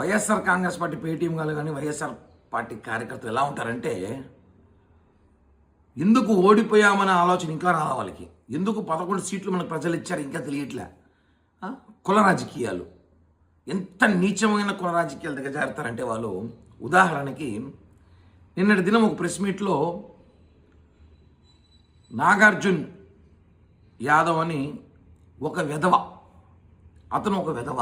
YSR Congress party Paytm గారు కానీ YSR party కార్యకర్తలు ఎలా ఉంటారంటే ఎందుకు ఓడిపోయామనే ఆలోచన ఇంకా రావాలి వాళ్ళకి? ఎందుకు పదకొండు సీట్లు మనకు ప్రజలు ఇచ్చారు ఇంకా తెలియట్లే? కుల రాజకీయాలు. ఎంత నీచమైన కుల రాజకీయాలు దిగజారుతారంటే వాళ్ళు ఉదాహరణకి నిన్నటి దినం ఒక ప్రెస్ మీట్లో నాగార్జున్ యాదవ్ అని ఒక విధవ అతను ఒక విధవ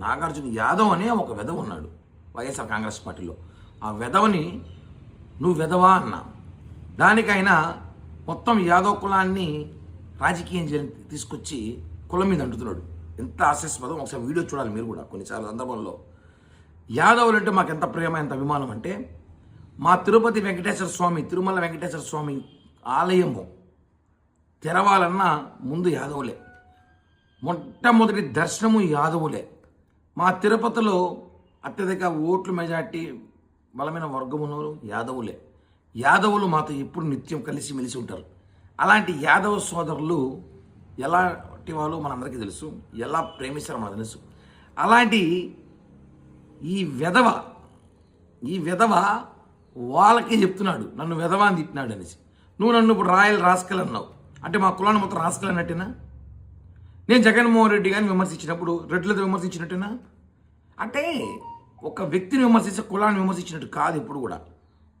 నాగార్జున యాదవ్ అనే ఒక వెధవ ఉన్నాడు వైఎస్ఆర్ కాంగ్రెస్ పార్టీలో. ఆ వెధవని నువ్వు వెధవా అన్నా. దానికైనా మొత్తం యాదవ్ కులాన్ని రాజకీయం తీసుకొచ్చి కులం మీద అంటుతున్నాడు. ఎంత ఆశస్పదం. ఒకసారి వీడియో చూడాలి మీరు కూడా కొన్నిసార్లు సందర్భంలో. యాదవులు అంటే మాకు ఎంత ప్రేమ ఎంత అభిమానం అంటే మా తిరుపతి వెంకటేశ్వర స్వామి తిరుమల వెంకటేశ్వర స్వామి ఆలయము తెరవాలన్నా ముందు యాదవులే. మొట్టమొదటి దర్శనము యాదవులే. మా తిరుపతిలో అత్యధిక ఓట్లు మెజార్టీ బలమైన వర్గమును యాదవులే. యాదవులు మాతో ఎప్పుడు నిత్యం కలిసి మెలిసి ఉంటారు. అలాంటి యాదవ సోదరులు ఎలాంటి వాళ్ళు మనందరికీ తెలుసు. ఎలా ప్రేమిస్తారో మనకు తెలుసు. అలాంటి ఈ వెధవ ఈ వెధవ వాళ్ళకే చెప్తున్నాడు. నన్ను వెధవ అని తిట్టినాడు అనేసి. నువ్వు నన్ను ఇప్పుడు రాయల్ రాస్కల్ అన్నావు. అంటే మా కులాన్ని మొత్తం రాస్కల్ అన్నట్టేనా? నేను జగన్మోహన్ రెడ్డి గారిని విమర్శించినప్పుడు రెడ్లతో విమర్శించినట్టేనా? అంటే ఒక వ్యక్తిని విమర్శించే కులాన్ని విమర్శించినట్టు కాదు ఇప్పుడు కూడా.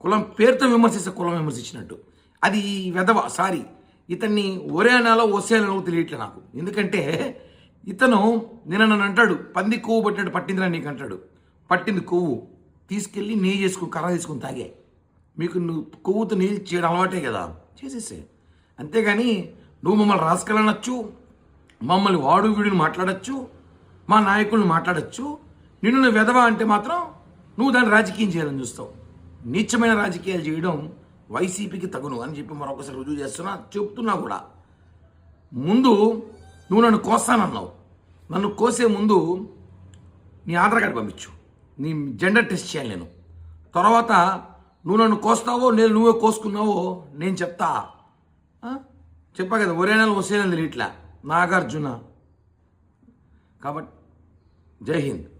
కులం పేరుతో విమర్శిస్తే కులం విమర్శించినట్టు. అది వెధవ సారీ. ఇతన్ని ఒరేనాలో ఒసేనాలో తెలియట్లే నాకు. ఎందుకంటే ఇతను నిన్న నన్ను అంటాడు పంది కొవ్వు పట్టినట్టు పట్టిందిరా నీకు అంటాడు. పట్టింది కొవ్వు. తీసుకెళ్ళి నెయ్యి చేసుకుని కర్ర తీసుకుని తాగే. మీకు నువ్వు కొవ్వుతో నీళ్ళు చేయడం అలవాటే కదా. చేసేసే. అంతేగాని నువ్వు మమ్మల్ని రాసుకెళ్ళనొచ్చు మమ్మల్ని వాడు వీడిని మాట్లాడచ్చు మా నాయకుల్ని మాట్లాడచ్చు. నిన్ను నువ్వు వెధవా అంటే మాత్రం నువ్వు దాన్ని రాజకీయం చేయాలని చూస్తావు. నీచమైన రాజకీయాలు చేయడం వైసీపీకి తగును అని చెప్పి మరొకసారి రుజువు చేస్తున్నా చెప్తున్నా కూడా. ముందు నువ్వు నన్ను కోస్తానన్నావు. నన్ను కోసే ముందు నీ ఆధార్ కార్డు పంపించు. నీ జెండర్ టెస్ట్ చేయాలి నేను. తర్వాత నువ్వు నన్ను కోస్తావో నేను నువ్వే కోసుకున్నావో నేను చెప్తా. చెప్పా కదా ఒరే నెల వస్తే ఇట్లా నాగార్జున. కాబట్టి జై హింద్.